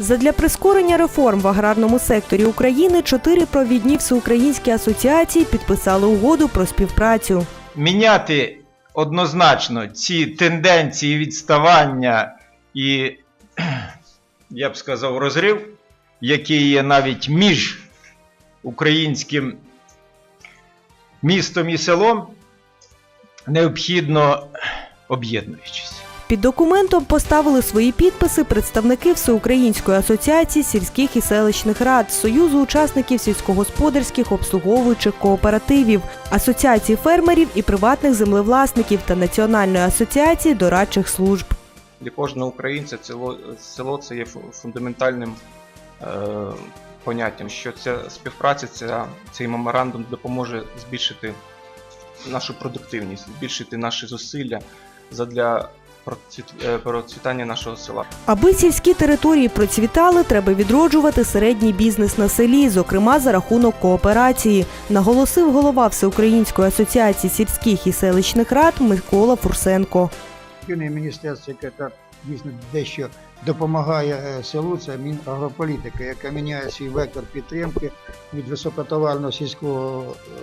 Задля прискорення реформ в аграрному секторі України чотири провідні всеукраїнські асоціації підписали угоду про співпрацю. міняти однозначно ці тенденції відставання і, я б сказав, розрив, який є навіть між українським містом і селом, необхідно об'єднуючись. Під документом поставили свої підписи представники Всеукраїнської асоціації сільських і селищних рад, Союзу учасників сільськогосподарських обслуговуючих кооперативів, асоціації фермерів і приватних землевласників та Національної асоціації дорадчих служб. для кожного українця село, село це є фундаментальним е, поняттям, що ця співпраця, ця, цей меморандум допоможе збільшити нашу продуктивність, збільшити наші зусилля задля процвітання нашого села. Аби сільські території процвітали, треба відроджувати середній бізнес на селі, зокрема за рахунок кооперації, наголосив голова Всеукраїнської асоціації сільських і селищних рад Микола Фурсенко. Міністерство, яке так дійсно дещо допомагає е, селу, це Мінагрополітика, яка міняє свій вектор підтримки від високотоварного сільського е,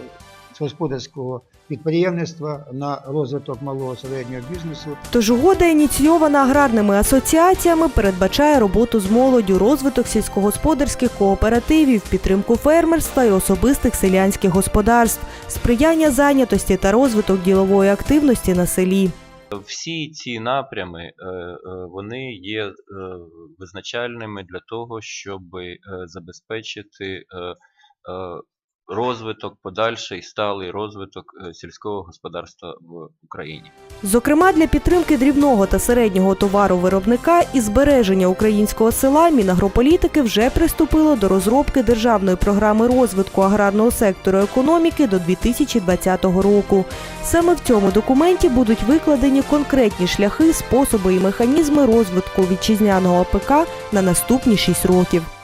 господарського підприємництва на розвиток малого середнього бізнесу. Тож угода, ініційована аграрними асоціаціями, передбачає роботу з молоддю, розвиток сільськогосподарських кооперативів, підтримку фермерства і особистих селянських господарств, сприяння зайнятості та розвиток ділової активності на селі. Всі ці напрями е, е, вони є е, визначальними для того, щоб забезпечити розвиток, подальший сталий розвиток е, сільського господарства в Україні. Зокрема, для підтримки дрібного та середнього товару виробника і збереження українського села Мінагрополітики вже приступило до розробки державної програми розвитку аграрного сектору економіки до 2020 року. Саме в цьому документі будуть викладені конкретні шляхи, способи і механізми розвитку вітчизняного АПК на наступні 6 років.